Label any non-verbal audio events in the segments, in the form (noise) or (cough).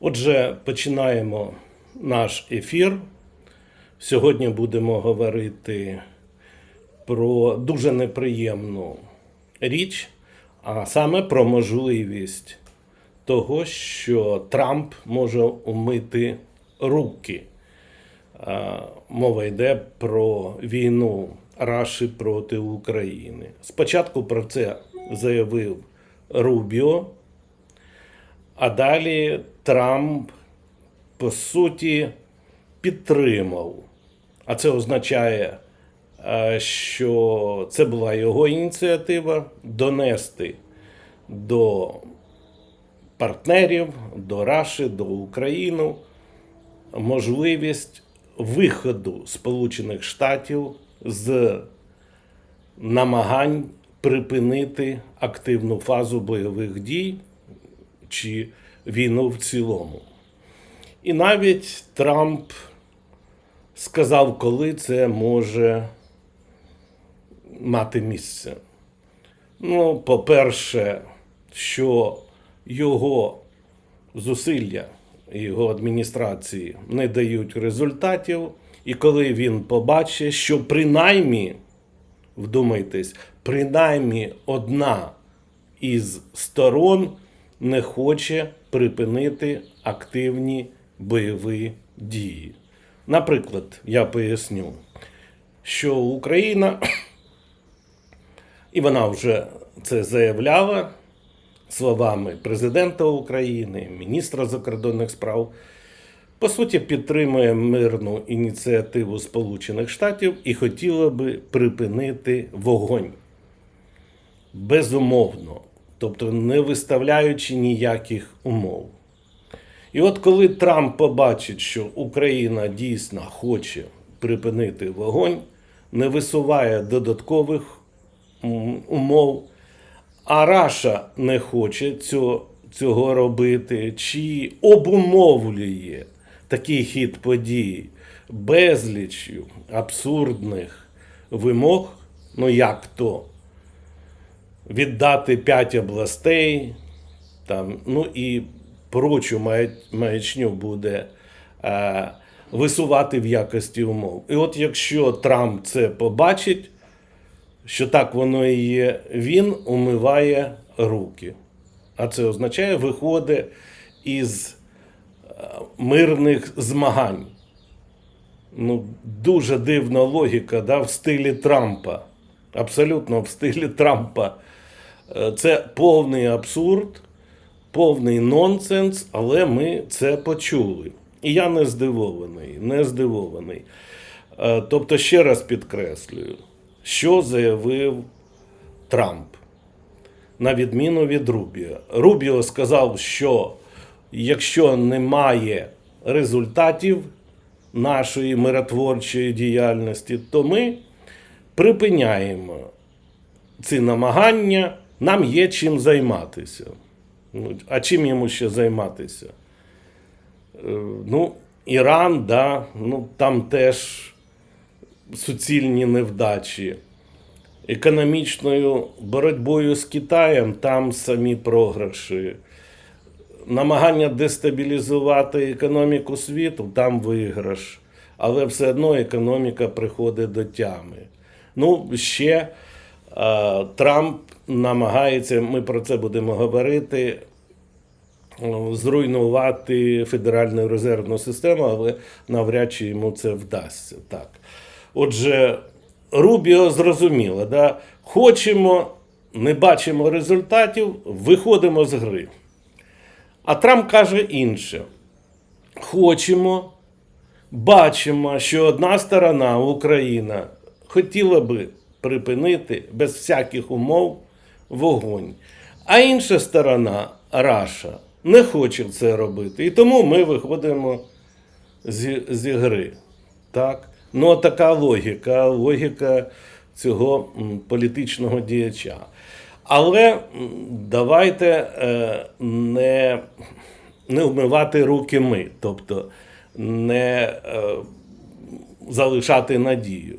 Отже, починаємо наш ефір. Сьогодні будемо говорити про дуже неприємну річ, а саме про можливість того, що Трамп може умити руки. Мова йде про війну Раші проти України. Спочатку про це заявив Рубіо, а далі Трамп, по суті, підтримав. А це означає, е, що це була його ініціатива донести до партнерів, до Раші, до України можливість виходу Сполучених Штатів з намагань припинити активну фазу бойових дій чи війну в цілому. І навіть Трамп сказав, коли це може мати місце. Ну, по-перше, що його зусилля його адміністрації не дають результатів, і коли він побачить, що принаймні, вдумайтесь, принаймні одна із сторон не хоче припинити активні бойові дії. Наприклад, я поясню, що Україна, і вона вже це заявляла словами президента України, міністра закордонних справ, по суті, підтримує мирну ініціативу Сполучених Штатів і хотіла би припинити вогонь. Безумовно, тобто не виставляючи ніяких умов. І от коли Трамп побачить, що Україна дійсно хоче припинити вогонь, не висуває додаткових умов, а Раша не хоче цього, робити, чи обумовлює такий хід подій безлічю абсурдних вимог, ну як то віддати п'ять областей, там, ну і прочу маячню буде е, висувати в якості умов. І от якщо Трамп це побачить, що так воно і є, він умиває руки. А це означає, виходить із е, мирних змагань. Ну, дуже дивна логіка да, в стилі Трампа. Абсолютно в стилі Трампа. Е, Це повний абсурд, повний нонсенс, але ми це почули. І я не здивований, не здивований. Е, Тобто, ще раз підкреслюю, що заявив Трамп, на відміну від Рубіо. Рубіо сказав, що якщо немає результатів нашої миротворчої діяльності, то ми припиняємо ці намагання, нам є чим займатися. Ну, а чим йому ще займатися? Е, Ну, Іран, да, ну, там теж суцільні невдачі. Економічною боротьбою з Китаєм там самі програші. Намагання дестабілізувати економіку світу, там виграш. Але все одно економіка приходить до тями. Ну, ще е, Трамп намагається, ми про це будемо говорити, е, зруйнувати Федеральну резервну систему, але навряд чи йому це вдасться. Так. Отже, Рубіо зрозуміло, да? хочемо, не бачимо результатів, виходимо з гри. А Трамп каже інше: хочемо, бачимо, що одна сторона, Україна, хотіла би припинити без всяких умов вогонь, а інша сторона, Раша, не хоче це робити. І тому ми виходимо з, з гри. Так? Ну, така логіка, логіка цього політичного діяча. Але давайте е, не, не вмивати руки ми, тобто не е, залишати надію.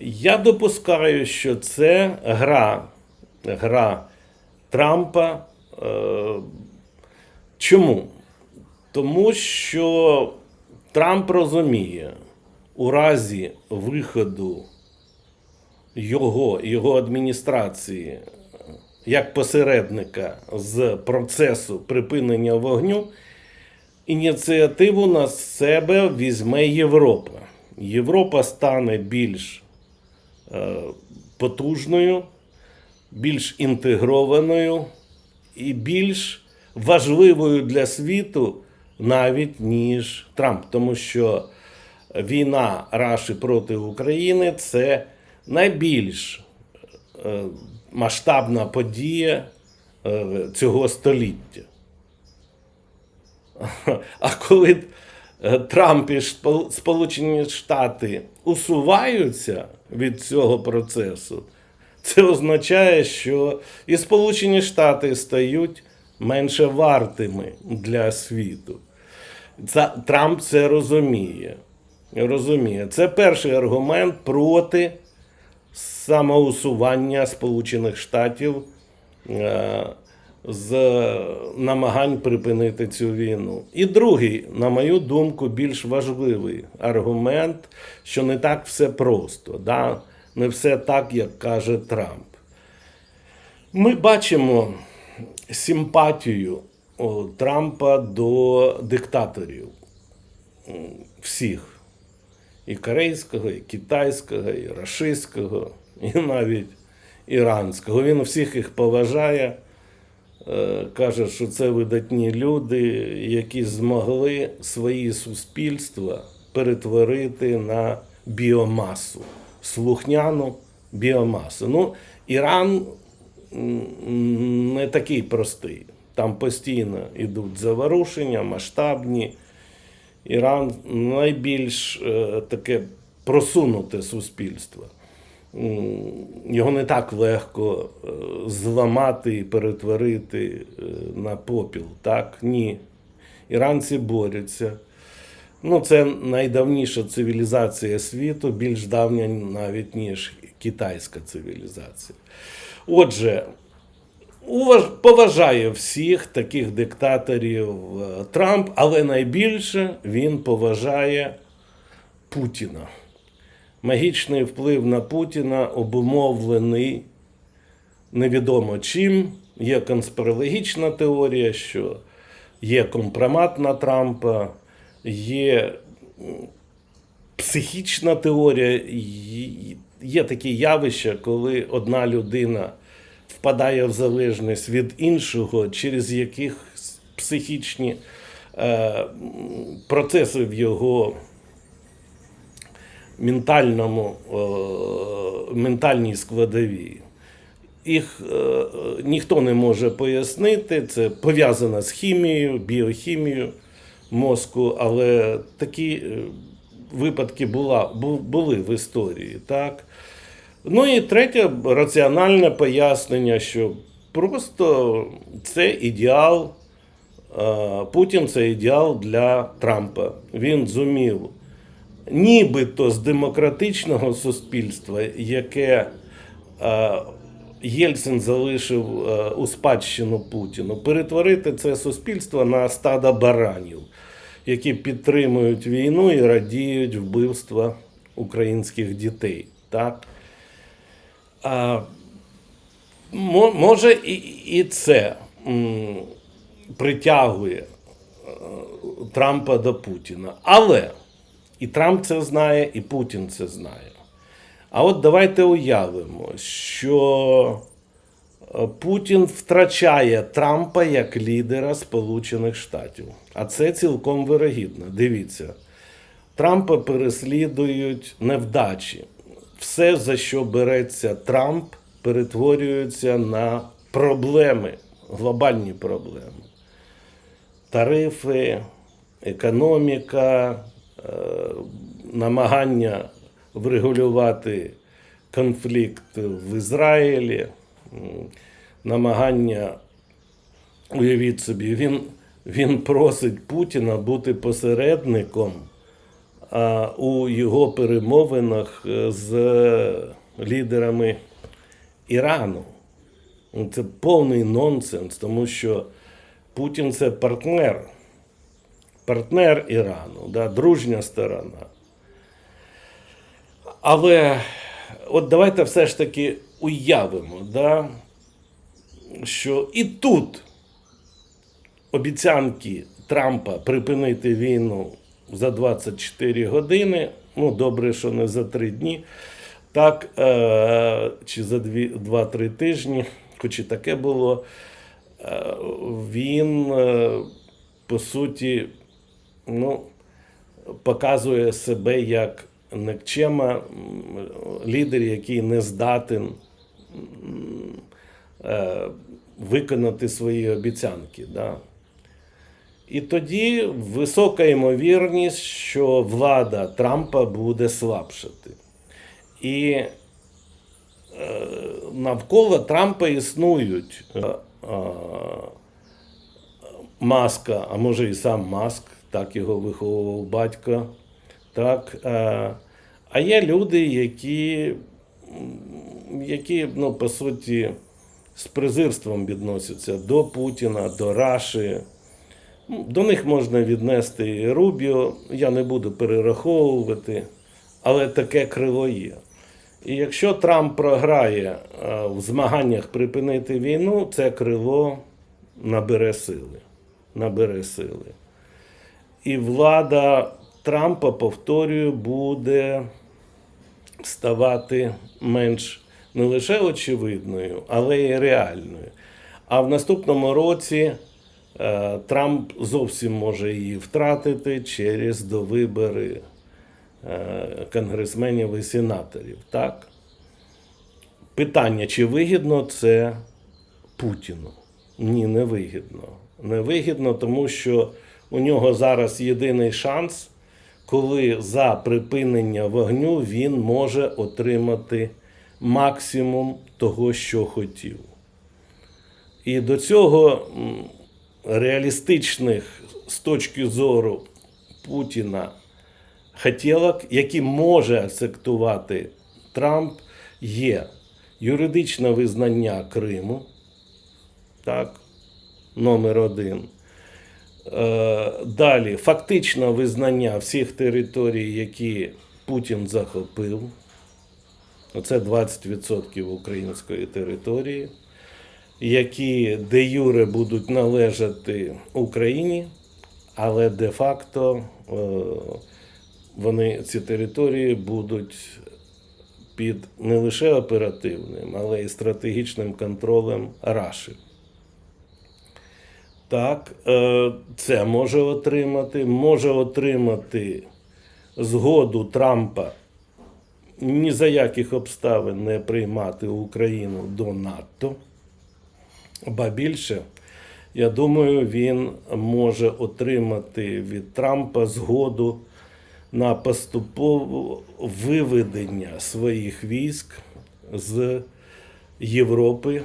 Я допускаю, що це гра, гра Трампа. Е, чому? Тому що Трамп розуміє, у разі виходу його, його адміністрації як посередника з процесу припинення вогню, ініціативу на себе візьме Європа. Європа стане більш е, потужною, більш інтегрованою і більш важливою для світу навіть ніж Трамп, тому що війна Раші проти України це найбільш е, масштабна подія е, цього століття. А коли е, Трамп і Сполучені Штати усуваються від цього процесу, це означає, що і Сполучені Штати стають менше вартими для світу. Трамп це розуміє. Розуміє. Це перший аргумент проти самоусування Сполучених Штатів е, з намагань припинити цю війну. І другий, на мою думку, більш важливий аргумент, що не так все просто, да? Не все так, як каже Трамп. Ми бачимо симпатію Трампа до диктаторів всіх. І корейського, і китайського, і рашистського, і (laughs) навіть іранського. Він всіх їх поважає, е, каже, що це видатні люди, які змогли свої суспільства перетворити на біомасу, слухняну біомасу. Ну, Іран не такий простий. Там постійно йдуть заворушення, масштабні. Іран найбільш е, таке просунуте суспільство. Його не так легко е, зламати і перетворити е, на попіл. Так? Ні. Іранці борються. Ну, це найдавніша цивілізація світу, більш давня навіть, ніж китайська цивілізація. Отже, поважає всіх таких диктаторів е, Трамп, але найбільше він поважає Путіна. Магічний вплив на Путіна обумовлений невідомо чим. Є конспірологічна теорія, що є компромат на Трампа, є психічна теорія, є такі явища, коли одна людина впадає в залежність від іншого, через якихось психічні е, процеси в його ментальному, е, ментальній складовій. Їх е, ніхто не може пояснити. Це пов'язано з хімією, біохімією мозку, але такі е, випадки була, були в історії. Так? Ну і третє раціональне пояснення, що просто це ідеал. е, Путін це ідеал для Трампа. Він зумів нібито з демократичного суспільства, яке е, Єльцин залишив у спадщину Путіну, перетворити це суспільство на стадо баранів, які підтримують війну і радіють вбивства українських дітей. Так? А, може, і, і це м, притягує е, Трампа до Путіна. Але і Трамп це знає, і Путін це знає. А от давайте уявимо, що Путін втрачає Трампа як лідера Сполучених Штатів. А це цілком вирогідно. Дивіться, Трампа переслідують невдачі. Все, за що береться Трамп, перетворюється на проблеми, глобальні проблеми. Тарифи, економіка, е, намагання врегулювати конфлікт в Ізраїлі, намагання, уявіть собі, він, він просить Путіна бути посередником а, у його перемовинах е, з лідерами Ірану. Ну, Це повний нонсенс, тому що Путін це партнер, партнер Ірану, да, дружня сторона. Але от давайте все ж таки уявимо, да, що і тут обіцянки Трампа припинити війну за 24 години, ну добре, що не за 3 дні, так, е, чи за 2-3 тижні, хоч і таке було, е, він е, по суті ну, показує себе як никчема м, лідер, який не здатен виконати свої обіцянки. Да? І тоді висока ймовірність, що влада Трампа буде слабшати. І е, навколо Трампа існують е, е, Маска, а може і сам Маск, так його виховував батько. Так, е, а є люди, які, які ну, по суті, з презирством відносяться до Путіна, до Раші. До них можна віднести і Рубіо, я не буду перераховувати, але таке крило є. І якщо Трамп програє е, в змаганнях припинити війну, це крило набере сили. Набере сили. І влада Трампа, повторюю, буде ставати менш не лише очевидною, але й реальною. А в наступному році е, Трамп зовсім може її втратити через довибори е, конгресменів і сенаторів. Так? Питання, чи вигідно це Путіну? Ні, не вигідно. Не вигідно, тому що у нього зараз єдиний шанс, коли за припинення вогню він може отримати максимум того, що хотів. І до цього реалістичних з точки зору Путіна хотілок, які може акцептувати Трамп, є юридичне визнання Криму, так, номер один. Е, Далі фактичне визнання всіх територій, які Путін захопив. Оце 20% української території, які де юре будуть належати Україні, але де-факто е, вони ці території будуть під не лише оперативним, але й стратегічним контролем Раші. Так, е, це може отримати, може отримати згоду Трампа ні за яких обставин не приймати Україну до НАТО. Ба більше, я думаю, він може отримати від Трампа згоду на поступове виведення своїх військ з Європи,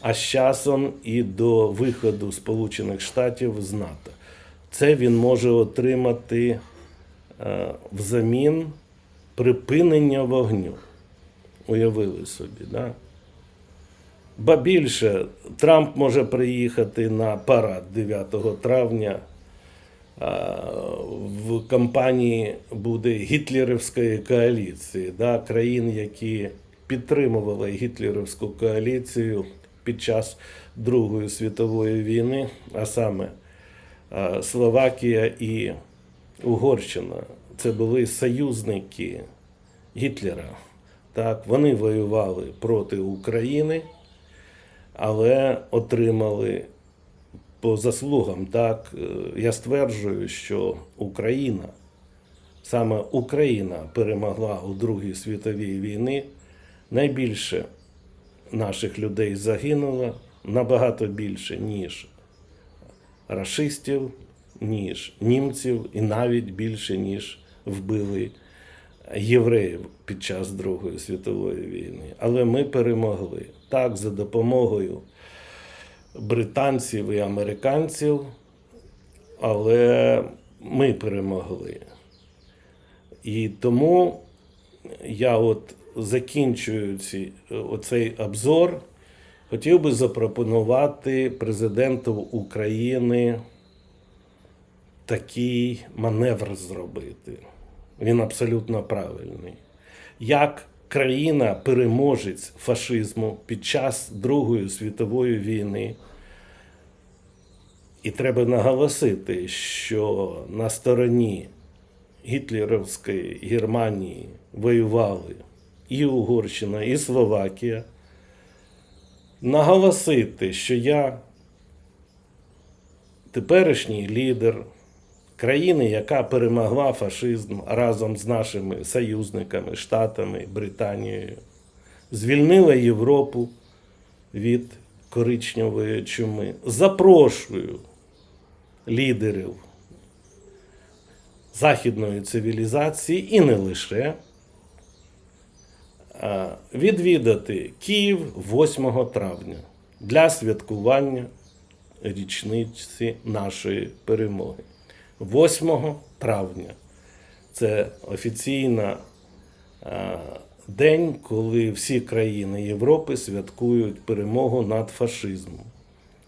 а з часом і до виходу Сполучених Штатів з НАТО. Це він може отримати е, взамін припинення вогню. Уявили собі, да? Ба більше, Трамп може приїхати на парад 9 травня. В кампанії буде гітлерівської коаліції, да? країн, які підтримували гітлерівську коаліцію під час Другої світової війни, а саме Словакія і Угорщина. Це були союзники Гітлера. Так, вони воювали проти України, але отримали по заслугам. Так, е, я стверджую, що Україна, саме Україна перемогла у Другій світовій війні. Найбільше наших людей загинуло набагато більше, ніж рашистів, ніж німців, і навіть більше, ніж вбили євреїв під час Другої світової війни. Але ми перемогли так за допомогою британців і американців, але ми перемогли. І тому я от закінчую ці, оцей обзор, хотів би запропонувати президенту України такий маневр зробити. Він абсолютно правильний. Як країна-переможець фашизму під час Другої світової війни. І треба наголосити, що на стороні гітлерівської Германії воювали і Угорщина, і Словакія. Наголосити, що я теперішній лідер країни, яка перемогла фашизм разом з нашими союзниками, Штатами, Британією, звільнила Європу від коричневої чуми. Запрошую лідерів західної цивілізації і не лише відвідати Київ 8 травня для святкування річниці нашої перемоги. 8 травня це офіційна день, коли всі країни Європи святкують перемогу над фашизмом.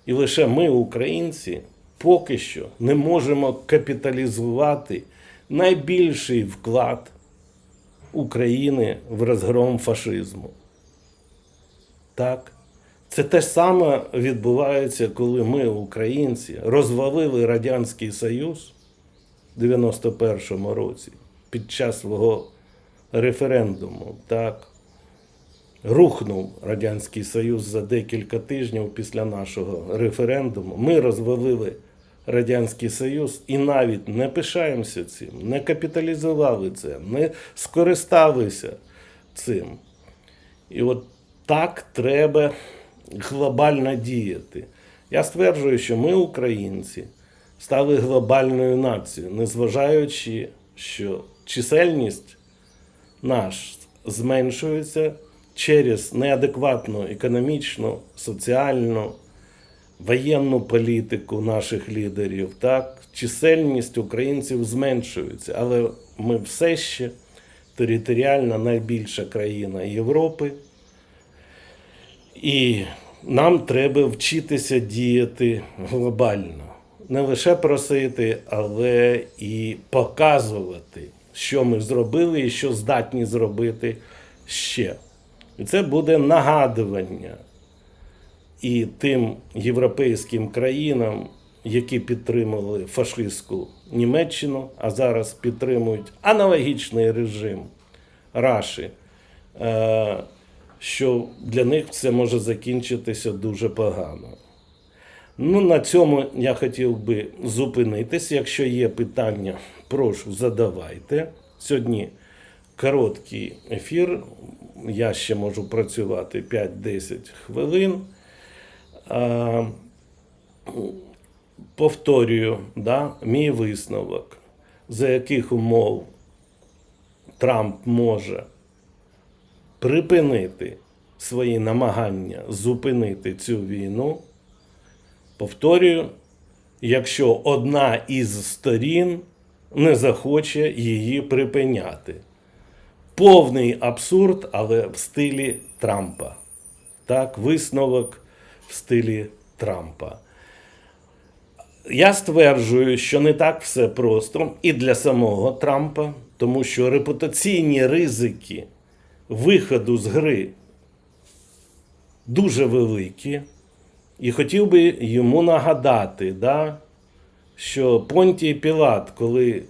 І лише ми, українці, поки що не можемо капіталізувати найбільший вклад України в розгром фашизму. Так. Це те саме відбувається, коли ми, українці, розвалили Радянський Союз 91-му році під час свого референдуму. Так. Рухнув Радянський Союз за декілька тижнів після нашого референдуму. Ми розвалили Радянський Союз і навіть не пишаємося цим, не капіталізували це, не скористалися цим. І от так треба глобально діяти. Я стверджую, що ми, українці, стали глобальною нацією, незважаючи, що чисельність наш зменшується через неадекватну економічну, соціальну, воєнну політику наших лідерів. Так, чисельність українців зменшується, але ми все ще територіально найбільша країна Європи. І нам треба вчитися діяти глобально. Не лише просити, але і показувати, що ми зробили і що здатні зробити ще. І це буде нагадування і тим європейським країнам, які підтримали фашистську Німеччину, а зараз підтримують аналогічний режим Раші, е, що для них це може закінчитися дуже погано. Ну, на цьому я хотів би зупинитись. Якщо є питання, прошу задавайте. Сьогодні короткий ефір. Я ще можу працювати 5-10 хвилин. А, повторюю, да, мій висновок, за яких умов Трамп може припинити свої намагання зупинити цю війну. Повторюю, якщо одна із сторін не захоче її припиняти. Повний абсурд, але в стилі Трампа. Так, висновок в стилі Трампа. Я стверджую, що не так все просто і для самого Трампа, тому що репутаційні ризики виходу з гри дуже великі. І хотів би йому нагадати, да, що Понтій Пілат, коли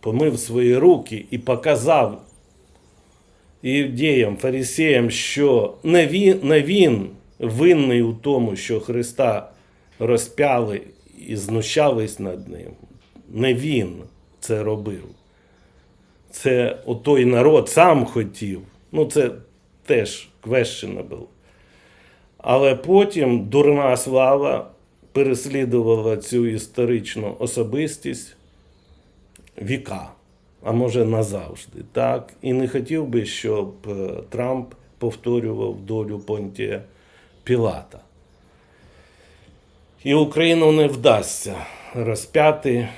помив свої руки і показав іудеям, фарисеям, що не він, не він винний у тому, що Христа розпяли і знущались над ним. Не він це робив. Це отой народ сам хотів. Ну, це теж questionable. Але потім дурна слава переслідувала цю історичну особистість віка, а може назавжди. Так? І не хотів би, щоб е, Трамп повторював долю Понтія Пілата. І Україну не вдасться розп'яти,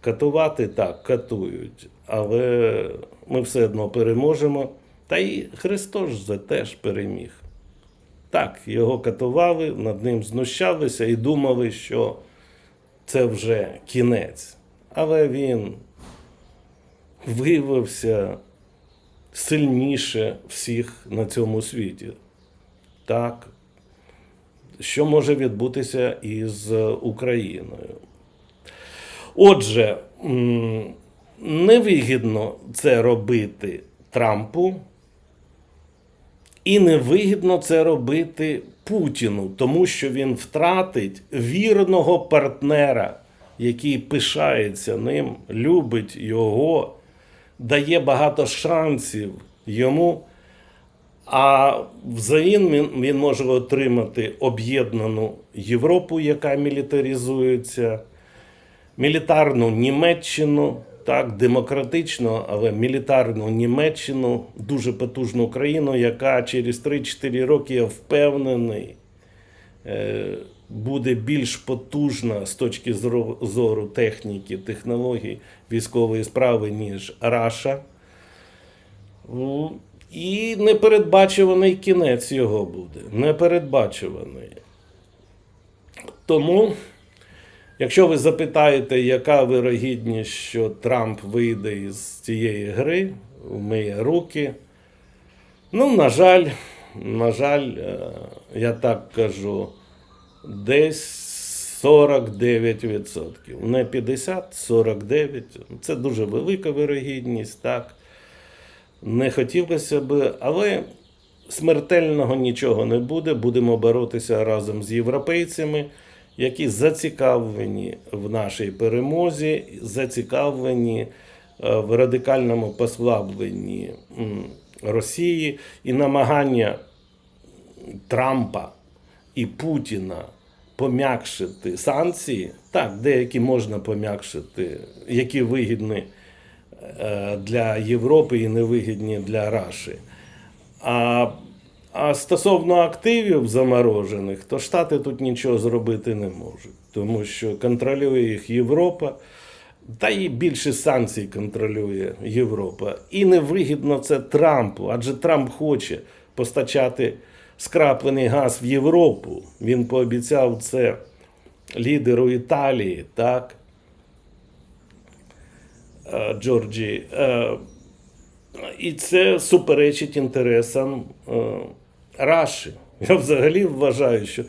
катувати так, катують, але ми все одно переможемо. Та й Христос же теж переміг. Так, його катували, над ним знущалися і думали, що це вже кінець. Але він виявився сильніше всіх на цьому світі. Так, що може відбутися із Україною? Отже, невигідно це робити Трампу, і невигідно це робити Путіну, тому що він втратить вірного партнера, який пишається ним, любить його, дає багато шансів йому. А взаєм він, він може отримати об'єднану Європу, яка мілітаризується, мілітарну Німеччину, так, демократичну, але мілітарну Німеччину, дуже потужну країну, яка через 3-4 роки, я впевнений, е, буде більш потужна з точки зору- техніки, технологій, військової справи, ніж Раша. І непередбачуваний кінець його буде. Непередбачуваний. Тому, якщо ви запитаєте, яка вирогідність, що Трамп вийде із цієї гри, вмиє руки. Ну, на жаль, на жаль, е, я так кажу, десь 49%. Не 50, 49%. Це дуже велика вирогідність, так. Не хотілося б, але смертельного нічого не буде. Будемо боротися разом з європейцями, які зацікавлені в нашій перемозі, зацікавлені е, в радикальному послабленні Росії і намагання Трампа і Путіна пом'якшити санкції. Так, деякі можна пом'якшити, які вигідні е, для Європи і невигідні для Раші. А, а стосовно активів заморожених, то Штати тут нічого зробити не можуть, тому що контролює їх Європа. Та і більше санкцій контролює Європа. І невигідно це Трампу, адже Трамп хоче постачати скраплений газ в Європу. Він пообіцяв це лідеру Італії, так? Е, Джорджі. Е, І це суперечить інтересам е, Раші. Я взагалі вважаю, що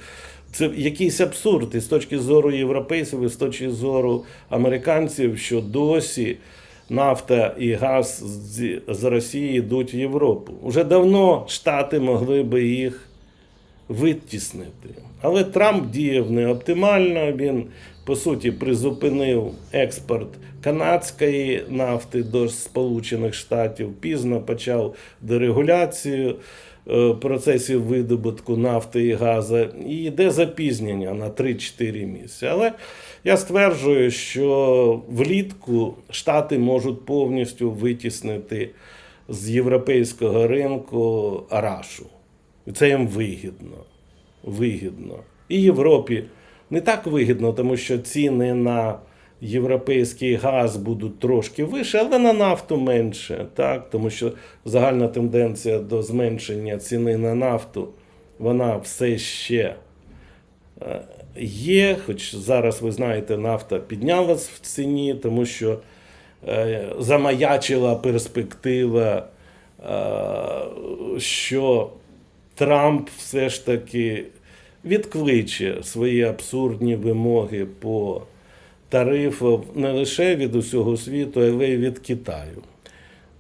це якийсь абсурд і з точки зору європейців, і з точки зору американців, що досі нафта і газ з, Росії йдуть в Європу. Уже давно Штати могли би їх витіснити. Але Трамп діяв не оптимально. Він, по суті, призупинив експорт канадської нафти до Сполучених Штатів, пізно почав дерегуляцію е, процесів видобутку нафти і газу. І йде запізнення на 3-4 місяці. Але я стверджую, що влітку Штати можуть повністю витіснити з європейського ринку Арашу. І це їм вигідно. Вигідно. І Європі не так вигідно, тому що ціни на європейський газ будуть трошки вище, але на нафту менше. Так? Тому що загальна тенденція до зменшення ціни на нафту, вона все ще е, є. Хоч зараз, ви знаєте, нафта піднялась в ціні, тому що е, замаячила перспектива, е, що Трамп все ж таки відкличе свої абсурдні вимоги по тарифам не лише від усього світу, але й від Китаю.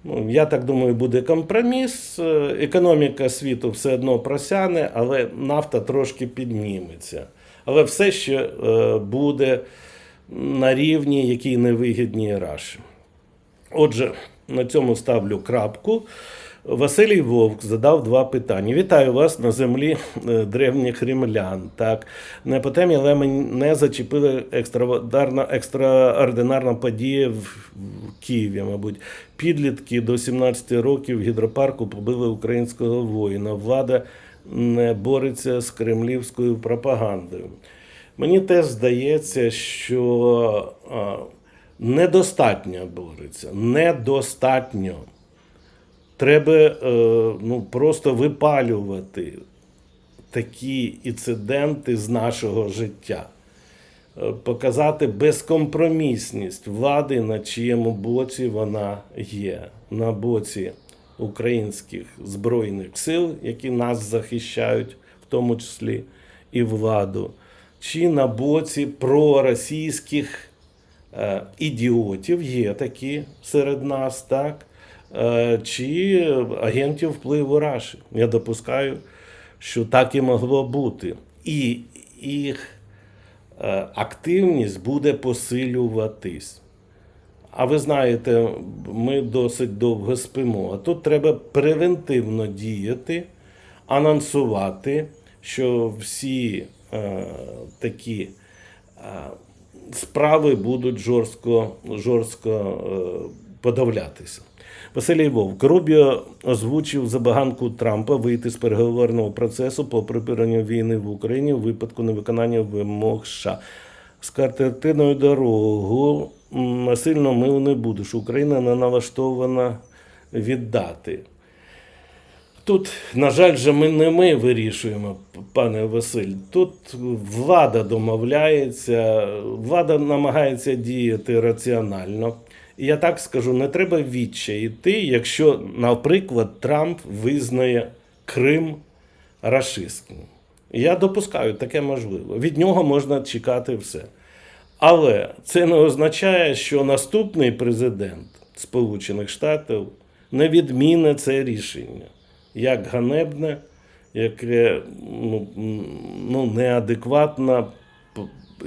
Ну, я так думаю, буде компроміс. Е, Економіка світу все одно просяне, але нафта трошки підніметься. Але все ще е, буде на рівні, який невигідні Раші. Отже, на цьому ставлю крапку. Василій Вовк задав два питання. Вітаю вас на землі е, древніх римлян. Так, не по темі, але мене зачепила екстраординарна, подія в Києві, мабуть. Підлітки до 17 років в гідропарку побили українського воїна. Влада не бореться з кремлівською пропагандою. Мені теж здається, що недостатньо бореться. Недостатньо. Треба е, ну, просто випалювати такі інциденти з нашого життя. Е, Показати безкомпромісність влади, на чиєму боці вона є, на боці українських збройних сил, які нас захищають, в тому числі і владу, чи на боці проросійських е, ідіотів, є такі серед нас, так? Е, чи агентів впливу Раші. Я допускаю, що так і могло бути. І їх е, активність буде посилюватись. А ви знаєте, ми досить довго спимо. А тут треба превентивно діяти, анонсувати, що всі е, такі е, справи будуть жорстко, жорстко е, подавлятися. Василій Вовк Рубіо озвучив забаганку Трампа вийти з переговорного процесу по припиненню війни в Україні у випадку невиконання вимог США. З картиною дорогу насильно мив не будеш. Україна не налаштована віддати. Тут, на жаль, же ми не ми вирішуємо, пане Василь. Тут влада домовляється, влада намагається діяти раціонально. Я так скажу, не треба відчай йти, якщо, наприклад, Трамп визнає Крим рашистським. Я допускаю, таке можливо. Від нього можна чекати все. Але це не означає, що наступний президент Сполучених Штатів не відміни це рішення як ганебне, яке ну, ну, неадекватне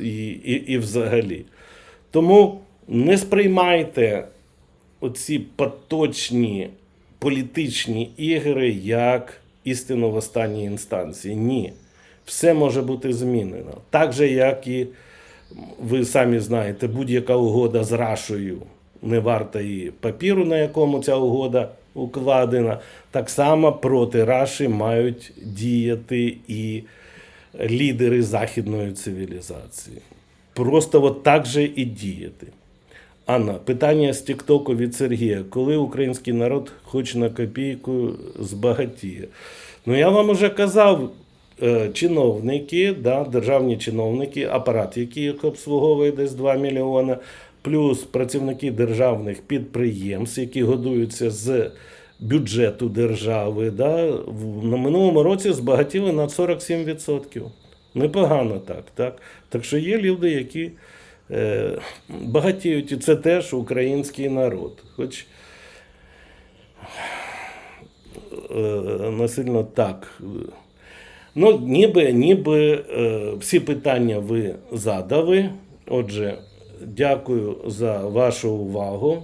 і, і, і взагалі. Тому не сприймайте оці поточні політичні ігри як істину в останній інстанції. Ні. Все може бути змінено. Так же, як і ви самі знаєте, будь-яка угода з Рашою не варта і папіру, на якому ця угода укладена. Так само проти Раші мають діяти і лідери західної цивілізації. Просто от так же і діяти. Анна, питання з Тіктоку від Сергія. Коли український народ хоч на копійку збагатіє? Ну, я вам уже казав, е, чиновники, да, державні чиновники, апарат, який обслуговує десь 2 мільйони, плюс працівники державних підприємств, які годуються з бюджету держави, да, на минулому році збагатіли на 47%. Непогано так, так. Так що є люди, які багатіють, і це теж український народ. Хоч е, насильно так. Ну, ніби, ніби е, всі питання ви задали. Отже, дякую за вашу увагу.